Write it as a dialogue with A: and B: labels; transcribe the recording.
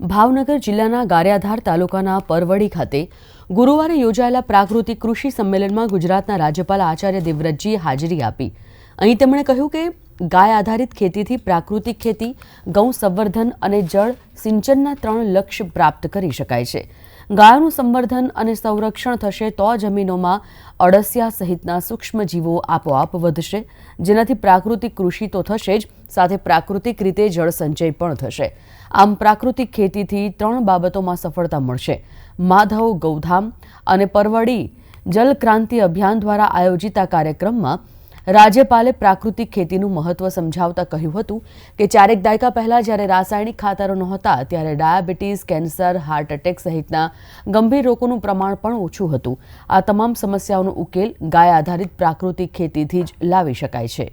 A: ભાવનગર જિલ્લાના ગારિયાધાર તાલુકાના પરવડી ખાતે ગુરુવારે યોજાયેલા પ્રાકૃતિક કૃષિ સંમેલનમાં ગુજરાતના રાજ્યપાલ આચાર્ય દેવવ્રતજીએ હાજરી આપી. અહીં તેમણે કહ્યું કે ગાય આધારિત ખેતીથી પ્રાકૃતિક ખેતી ગૌ સંવર્ધન અને જળ સિંચનના ત્રણ લક્ષ્ય પ્રાપ્ત કરી શકાય છે. ગાયોનું સંવર્ધન અને સંરક્ષણ થશે તો જમીનોમાં અળસિયા સહિતના સૂક્ષ્મ જીવો આપોઆપ વધશે, જેનાથી પ્રાકૃતિક કૃષિ તો થશે જ, સાથે પ્રાકૃતિક રીતે જળ સંચય પણ થશે. આમ પ્રાકૃતિક ખેતીથી ત્રણ બાબતોમાં સફળતા મળશે. માધવ ગૌધામ અને પરવડી જલક્રાંતિ અભિયાન દ્વારા આયોજિત આ કાર્યક્રમમાં રાજ્યપાલે પ્રાકૃતિક ખેતીનું મહત્વ સમજાવતા કહ્યું હતું કે ચારેક દાયકા પહેલા જ્યારે રાસાયણિક ખાતરો નહોતા, ત્યારે ડાયાબિટીસ, કેન્સર, હાર્ટ એટેક સહિતના ગંભીર રોગોનું પ્રમાણ પણ ઓછું હતું. આ તમામ સમસ્યાઓનો ઉકેલ ગાય આધારિત પ્રાકૃતિક ખેતીથી જ લાવી શકાય છે.